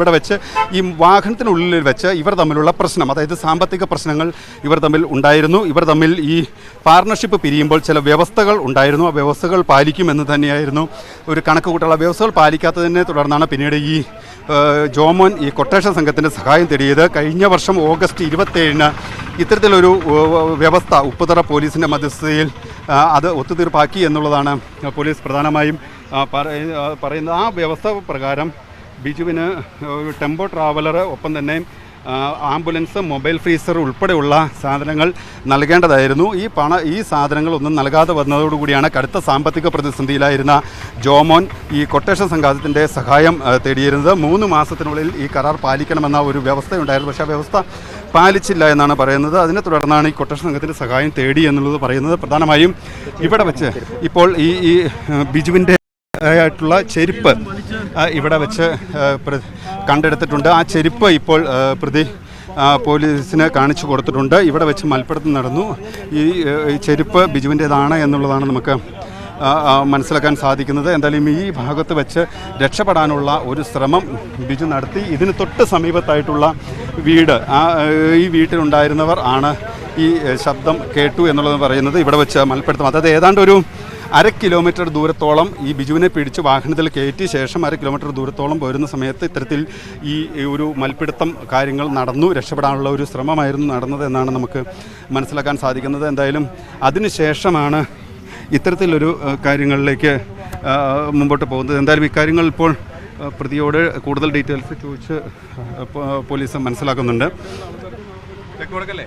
ഇവിടെ വെച്ച് ഈ വാഹനത്തിനുള്ളിൽ വെച്ച് ഇവർ തമ്മിലുള്ള പ്രശ്നം അതായത് സാമ്പത്തിക പ്രശ്നങ്ങൾ ഇവർ തമ്മിൽ ഉണ്ടായിരുന്നു. ഇവർ തമ്മിൽ ഈ പാർട്ണർഷിപ്പ് പിരിയുമ്പോൾ ചില വ്യവസ്ഥകൾ ഉണ്ടായിരുന്നു. ആ വ്യവസ്ഥകൾ പാലിക്കുമെന്ന് തന്നെയായിരുന്നു ഒരു കണക്ക് കൂട്ടുള്ള വ്യവസ്ഥകൾ പാലിക്കാത്തതിനെ തുടർന്നാണ് പിന്നീട് ഈ ജോമോൻ ഈ കൊട്ടേഷൻ സംഘത്തിന്റെ സഹായം തേടിയത്. കഴിഞ്ഞ വർഷം ഓഗസ്റ്റ് ഇരുപത്തേഴിന് ഇത്തരത്തിലൊരു വ്യവസ്ഥ ഉപ്പുതറ പോലീസിന്റെ മധ്യസ്ഥതയിൽ അത് ഒത്തുതീർപ്പാക്കി എന്നുള്ളതാണ് പോലീസ് പ്രധാനമായും പറയുന്നത്. ആ വ്യവസ്ഥ പ്രകാരം ബിജുവിന് ഒരു ടെമ്പോ ട്രാവലർ ഒപ്പം തന്നെ ആംബുലൻസ് മൊബൈൽ ഫ്രീസർ ഉൾപ്പെടെയുള്ള സാധനങ്ങൾ നൽകേണ്ടതായിരുന്നു. ഈ പണ ഈ സാധനങ്ങളൊന്നും നൽകാതെ വന്നതോടുകൂടിയാണ് കടുത്ത സാമ്പത്തിക പ്രതിസന്ധിയിലായിരുന്ന ജോമോൻ ഈ കൊട്ടേഷൻ സംഘാതത്തിന്റെ സഹായം തേടിയിരുന്നത്. മൂന്ന് മാസത്തിനുള്ളിൽ ഈ കരാർ പാലിക്കണമെന്ന ഒരു വ്യവസ്ഥയുണ്ടായിരുന്നു. പക്ഷേ ആ വ്യവസ്ഥ പാലിച്ചില്ല എന്നാണ് പറയുന്നത്. അതിനെ തുടർന്നാണ് ഈ കൊട്ടേഷൻ സംഘത്തിന്റെ സഹായം തേടി എന്നുള്ളത് പറയുന്നത്. പ്രധാനമായും ഇവിടെ വെച്ച് ഇപ്പോൾ ഈ ഈ ബിജുവിന്റെ ആയിട്ടുള്ള ചെരുപ്പ് ഇവിടെ വെച്ച് കണ്ടെടുത്തിട്ടുണ്ട്. ആ ചെരുപ്പ് ഇപ്പോൾ പ്രതി പോലീസിന് കാണിച്ചു കൊടുത്തിട്ടുണ്ട്. ഇവിടെ വെച്ച് മൽപ്പിടുത്തം നടന്നു. ഈ ചെരുപ്പ് ബിജുവിന്റേതാണ് എന്നുള്ളതാണ് നമുക്ക് മനസ്സിലാക്കാൻ സാധിക്കുന്നത്. എന്തായാലും ഈ ഭാഗത്ത് വെച്ച് രക്ഷപ്പെടാനുള്ള ഒരു ശ്രമം ബിജു നടത്തി. ഇതിന് തൊട്ട് സമീപത്തായിട്ടുള്ള വീട് ആ ഈ വീട്ടിലുണ്ടായിരുന്നവർ ആണ് ഈ ശബ്ദം കേട്ടു എന്നുള്ളത് പറയുന്നത്. ഇവിടെ വെച്ച് മൽപ്പിടുത്തം. അതായത് ഏതാണ്ട് ഒരു അര കിലോമീറ്റർ ദൂരത്തോളം ഈ ബിജുവിനെ പിടിച്ച് വാഹനത്തിൽ കയറ്റിയ ശേഷം അര കിലോമീറ്റർ ദൂരത്തോളം പോരുന്ന സമയത്ത് ഇത്തരത്തിൽ ഈ ഒരു മൽപ്പിടുത്തം കാര്യങ്ങൾ നടന്നു രക്ഷപ്പെടാനുള്ള ഒരു ശ്രമമായിരുന്നു നടന്നത് എന്നാണ് നമുക്ക് മനസ്സിലാക്കാൻ സാധിക്കുന്നത്. എന്തായാലും അതിനുശേഷമാണ് ഇത്തരത്തിലൊരു കാര്യങ്ങളിലേക്ക് മുമ്പോട്ട് പോകുന്നത്. എന്തായാലും ഇക്കാര്യങ്ങൾ ഇപ്പോൾ പ്രതിയോട് കൂടുതൽ ഡീറ്റെയിൽസ് ചോദിച്ച് പോലീസ് മനസ്സിലാക്കുന്നുണ്ട്. അതെ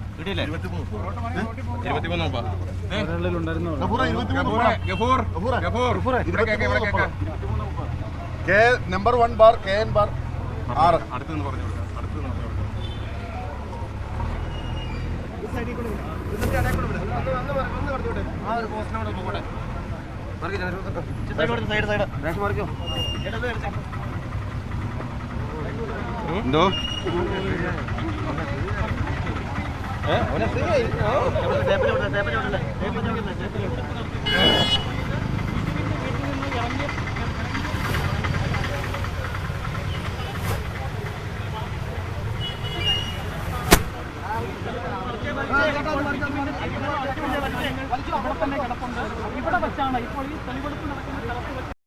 K number one bar K N bar ആറ്. അടുത്ത് പറഞ്ഞു അടുത്ത് എന്തോ? ഇവിടെ വെച്ചാണ്. ഇപ്പോൾ ഈ തെളിവെടുപ്പ് നടക്കുന്ന സ്ഥലത്ത്